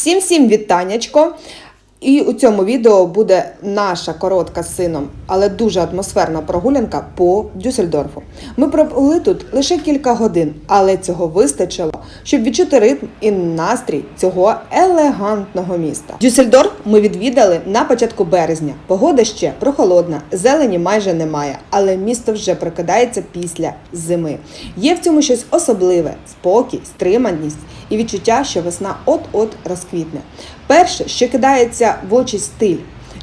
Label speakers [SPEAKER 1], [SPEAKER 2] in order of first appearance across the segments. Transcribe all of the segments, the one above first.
[SPEAKER 1] Всім всім вітаннячко! І у цьому відео буде наша коротка з сином, але дуже атмосферна прогулянка по Дюссельдорфу. Ми пробули тут лише кілька годин, але цього вистачило, щоб відчути ритм і настрій цього елегантного міста. Дюссельдорф ми відвідали на початку березня. Погода ще прохолодна, зелені майже немає, але місто вже прокидається після зими. Є в цьому щось особливе: спокій, стриманість і відчуття, що весна от-от розквітне. Перше, що кидається в очі стиль.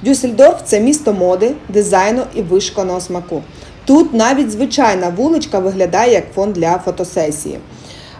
[SPEAKER 1] Дюссельдорф це місто моди, дизайну і вишуканого смаку. Тут навіть звичайна вуличка виглядає як фон для фотосесії.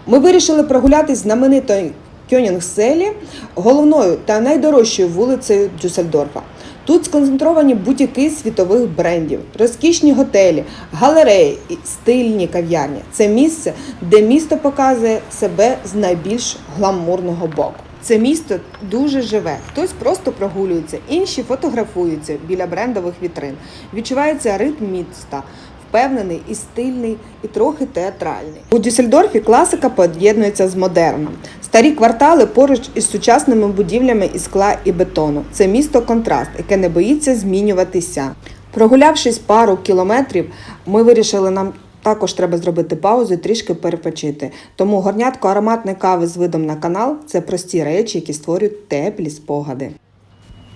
[SPEAKER 1] Ми вирішили прогулятись знаменитою Кьонігселі, головною та найдорожчою вулицею Дюссельдорфа. Тут сконцентровані бутіки світових брендів, розкішні готелі, галереї і стильні кав'ярні. Це місце, де місто показує себе з найбільш гламурного боку. Це місто дуже живе. Хтось просто прогулюється, інші фотографуються біля брендових вітрин. Відчувається ритм міста, впевнений і стильний, і трохи театральний. У Дюссельдорфі класика поєднується з модерном. Старі квартали поруч із сучасними будівлями із скла і бетону. Це місто контраст, яке не боїться змінюватися. Прогулявшись пару кілометрів, ми вирішили нам. Також треба зробити паузу і трішки перепочити. Тому горнятко ароматної кави з видом на канал це прості речі, які створюють теплі спогади.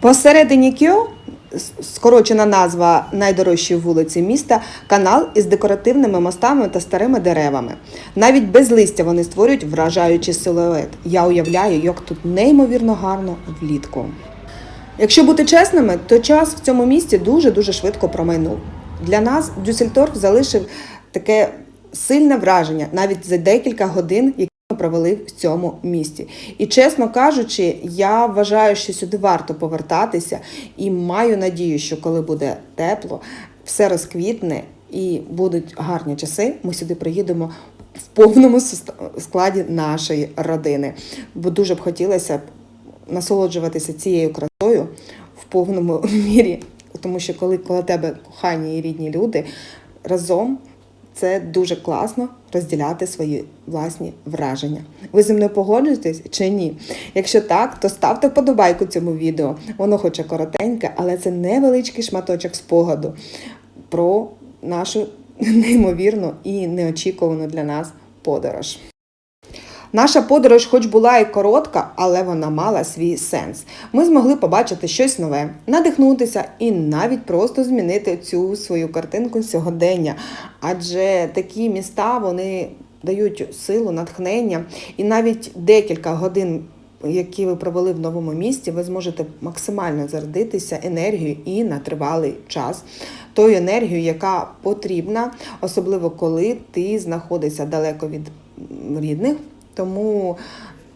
[SPEAKER 1] Посередині Кьо, скорочена назва найдорожчої вулиці міста, канал із декоративними мостами та старими деревами. Навіть без листя вони створюють вражаючий силует. Я уявляю, як тут неймовірно гарно влітку. Якщо бути чесними, то час в цьому місті дуже-дуже швидко промайнув. Для нас Дюссельдорф залишив таке сильне враження навіть за декілька годин, які ми провели в цьому місті. І чесно кажучи, я вважаю, що сюди варто повертатися і маю надію, що коли буде тепло, все розквітне і будуть гарні часи, ми сюди приїдемо в повному складі нашої родини. Бо дуже б хотілося б насолоджуватися цією красою в повному мірі. Тому що коли коло тебе кохані і рідні люди разом, це дуже класно розділяти свої власні враження. Ви зі мною погоджуєтесь чи ні? Якщо так, то ставте вподобайку цьому відео. Воно хоче коротеньке, але це невеличкий шматочок спогаду про нашу неймовірну і неочікувану для нас подорож. Наша подорож, хоч була і коротка, але вона мала свій сенс. Ми змогли побачити щось нове, надихнутися і навіть просто змінити цю свою картинку сьогодення. Адже такі міста вони дають силу, натхнення, і навіть декілька годин. Які ви провели в новому місті, ви зможете максимально зарядитися енергією і на тривалий час. Тою енергією, яка потрібна, особливо коли ти знаходишся далеко від рідних. Тому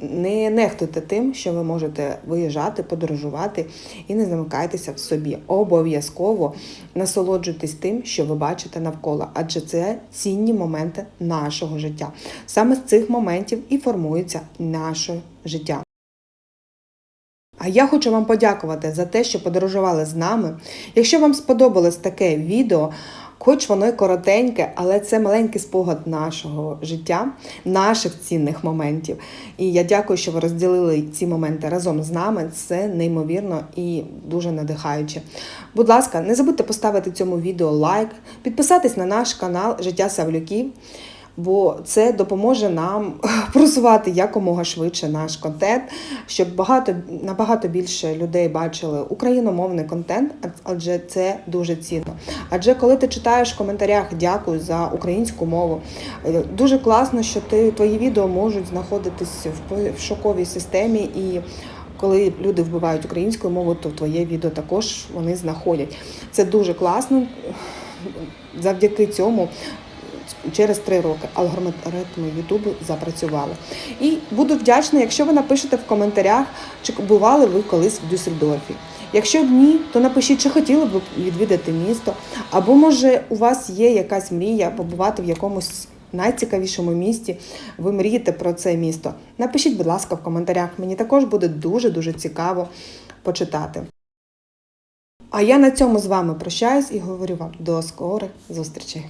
[SPEAKER 1] не нехтуйте тим, що ви можете виїжджати, подорожувати і не замикайтеся в собі. Обов'язково насолоджуйтесь тим, що ви бачите навколо, адже це цінні моменти нашого життя. Саме з цих моментів і формується наше життя. А я хочу вам подякувати за те, що подорожували з нами. Якщо вам сподобалось таке відео, хоч воно й коротеньке, але це маленький спогад нашого життя, наших цінних моментів. І я дякую, що ви розділили ці моменти разом з нами. Це неймовірно і дуже надихаюче. Будь ласка, не забудьте поставити цьому відео лайк, підписатись на наш канал Життя Савлюків бо це допоможе нам просувати якомога швидше наш контент, щоб багато набагато більше людей бачили україномовний контент, адже це дуже цінно. Адже коли ти читаєш в коментарях дякую за українську мову, е, дуже класно, що ти твої відео можуть знаходитись в, шоковій системі і. Коли люди вбивають українською мовою, то твоє відео також вони знаходять. Це дуже класно. Завдяки цьому через три роки алгоритми Ютубу запрацювали. І буду вдячна, якщо ви напишете в коментарях, чи бували ви колись в Дюссельдорфі. Якщо б ні, то напишіть, чи хотіли б відвідати місто, або може у вас є якась мрія побувати в якомусь найцікавішому місті. Ви мрієте про це місто. Напишіть, будь ласка, в коментарях. Мені також буде дуже дуже цікаво почитати. А я на цьому з вами прощаюсь і говорю вам до скорих зустрічей.